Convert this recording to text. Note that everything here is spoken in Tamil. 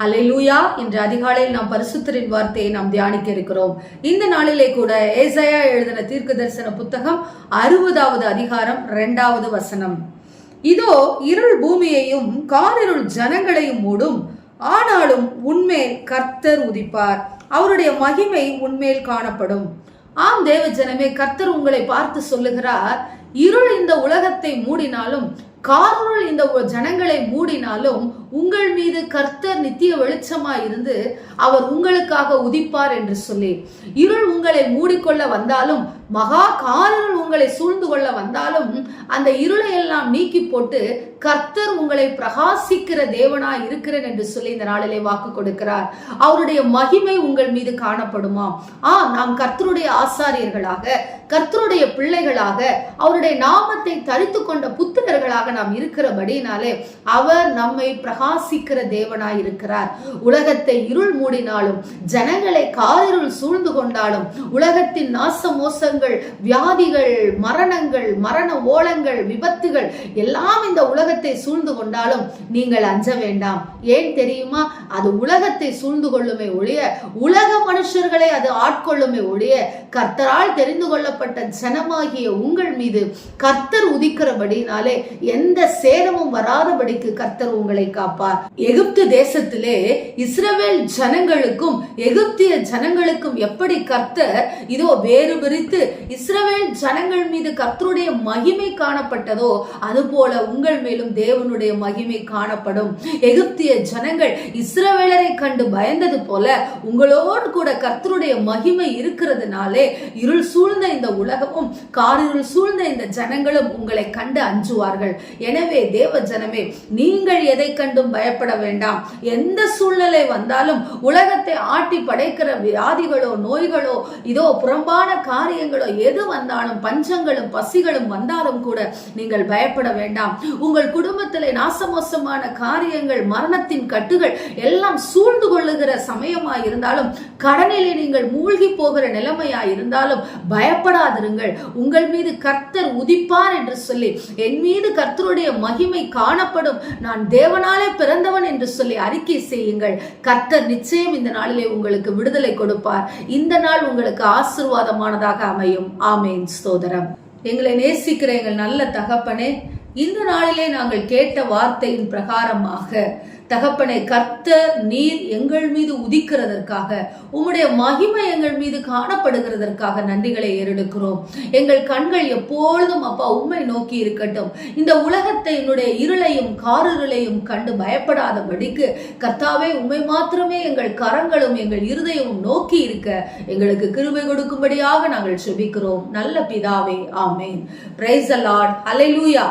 ஹalleluya. இன்று அதிகாலையில் நாம் பரிசுத்தரின் வார்த்தையை நாம் தியானிக்க இருக்கிறோம். இந்த நாளிலே கூட ஏசையா எழுதின தீர்க்க தரிசன புத்தகம் அறுபதாவது அதிகாரம் இரண்டாவது வசனம். இதோ இருள் பூமியையும் காரிருள் ஜனங்களையும் மூடும். ஆனாலும் உன்மேல் கர்த்தர் உதிப்பார். அவருடைய மகிமை உன்மேல் காணப்படும். ஆம் தேவ ஜனமே கர்த்தர் உங்களை பார்த்து சொல்லுகிறார். இருள் இந்த உலகத்தை மூடினாலும் காருள் இந்த ஜனங்களை மூடினாலும் உங்கள் மீது கர்த்தர் நித்திய வெளிச்சமா இருந்து அவர் உங்களுக்காக உதிப்பார் என்று சொல்லி இருள் உங்களை மூடிக்கொள்ள வந்தாலும் மகா காரணம் உங்களை சூழ் கொள்ள வந்தாலும் அந்த இருளை எல்லாம் நீக்கி போட்டு கர்த்தர் உங்களை பிரகாசிக்கிற தேவனா இருக்கிறேன் என்று சொல்லி இந்த நாளிலே வாக்கு கொடுக்கிறார். அவருடைய மகிமை உங்கள் மீது காணப்படுமா? ஆ நாம் கர்த்தருடைய ஆசாரியர்களாக கர்த்தருடைய பிள்ளைகளாக அவருடைய நாமத்தை தரித்து கொண்ட புத்திரர்களாக நாம் இருக்கிறபடினாலே அவர் நம்மை பிரகாசிக்கிற தேவனாய் இருக்கிறார். உலகத்தை இருள் மூடினாலும் ஜனங்களை காரிருள் சூழ்ந்து கொண்டாலும் உலகத்தின் நாச மோசங்கள் வியாதிகள் மரணங்கள் மரண ஓலங்கள் விபத்துகள் எல்லாம் இந்த உலகத்தை சூழ்ந்து கொண்டாலும் நீங்கள் அஞ்ச வேண்டாம். ஏன் தெரியுமா? அது உலகத்தை சூழ்ந்து கொள்ளுமே ஒழிய உலக மனுஷர்களை அது ஆட்கொள்ளுமே ஒழிய கர்த்தரால் தெரிந்து கொள்ளப்பட்ட ஜனமாகிய உங்கள் மீது கர்த்தர் உதிக்கிறபடினாலே எந்த சேதமும் வராதபடிக்கு கர்த்தர் உங்களை காப்பார். எகிப்து தேசத்திலே இஸ்ரவேல் ஜனங்களுக்கும் எகிப்திய ஜனங்களுக்கும் எப்படி கர்த்தர் இதோ வேறு பிரித்து இஸ்ரவேல் ஜனங்கள் மீது கர்த்தர் கத்தருடைய மகிமை காணப்பட்டதோ அதுபோல உங்கள் மேலும் தேவனுடைய மகிமை காணப்படும். எகிப்திய ஜனங்கள் இஸ்ரவேலரை கண்டு பயந்தது போல உங்களோடு கூட கர்த்தருடைய மகிமை இருக்கிறதுனாலே இருள் சூழ்ந்த இந்த உலகமும் காரிருள் சூழ்ந்த இந்த ஜனங்களும் உங்களை கண்டு அஞ்சுவார்கள். எனவே தேவ ஜனமே நீங்கள் எதை கண்டும் பயப்பட வேண்டாம். எந்த சூழ்நிலை வந்தாலும் உலகத்தை ஆட்டி படைக்கிற வியாதிகளோ நோய்களோ இதோ புறம்பான காரியங்களோ எது வந்தாலும் பஞ்சங்களும் பசிகளும் வந்தாலும் கூட நீங்கள் பயப்பட வேண்டாம். உங்கள் குடும்பத்தில் நாசமோசமான காரியங்கள் மரணத்தின் கட்டுகள் எல்லாம் சூழ்ந்து கொள்ளுகிற சமயமா இருந்தாலும் கடனிலே நீங்கள் மூழ்கி போகிற நிலைமையா இருந்தாலும் பயப்படாதிருங்கள். உங்கள் மீது கர்த்தர் உதிப்பார் என்று சொல்லி என் மீது கர்த்தருடைய மகிமை காணப்படும். நான் தேவனாலே பிறந்தவன் என்று சொல்லி அறிக்கை செய்யுங்கள். கர்த்தர் நிச்சயம் இந்த நாளிலே உங்களுக்கு விடுதலை கொடுப்பார். இந்த நாள் உங்களுக்கு ஆசீர்வாதமானதாக அமையும். ஆமேன். ஸ்தோதரம் எங்களை நேசிக்கிற எங்கள் நல்ல தகப்பனே இந்த நாளிலே நாங்கள் கேட்ட வார்த்தையின் பிரகாரமாக தகப்பனை கர்த்தர் நீர் எங்கள் மீது உதிக்கிறதற்காக உம்முடைய மகிமை எங்கள் மீது காணப்படுகிறதற்காக நன்றிகளை ஏறெடுக்கிறோம். எங்கள் கண்கள் எப்பொழுதும் அப்பா உம்மை நோக்கி இருக்கட்டும். இந்த உலகத்தை என்னுடைய இருளையும் காரிருளையும் கண்டு பயப்படாதபடிக்கு கர்த்தாவே உம்மை மாத்திரமே எங்கள் கரங்களும் எங்கள் இருதயமும் நோக்கி இருக்க எங்களுக்கு கிருபை கொடுக்கும்படியாக நாங்கள் செபிக்கிறோம். நல்ல பிதாவே ஆமேன். பிரைஸ் அலார்ட் அலை லூயா